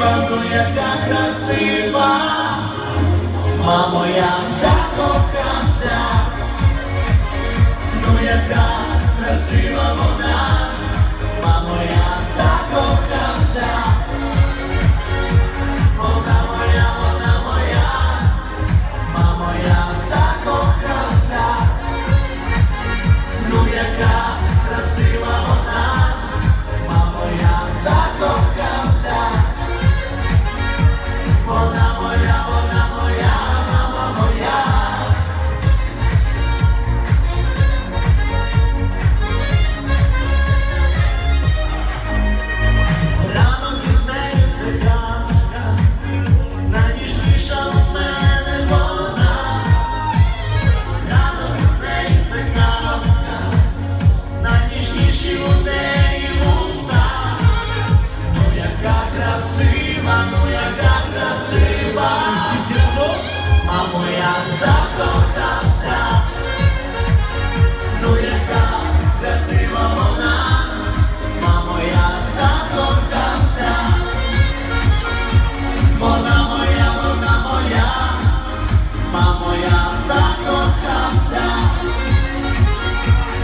ну яка красива, мамо, я закохався,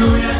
Hallelujah.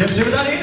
Give some of that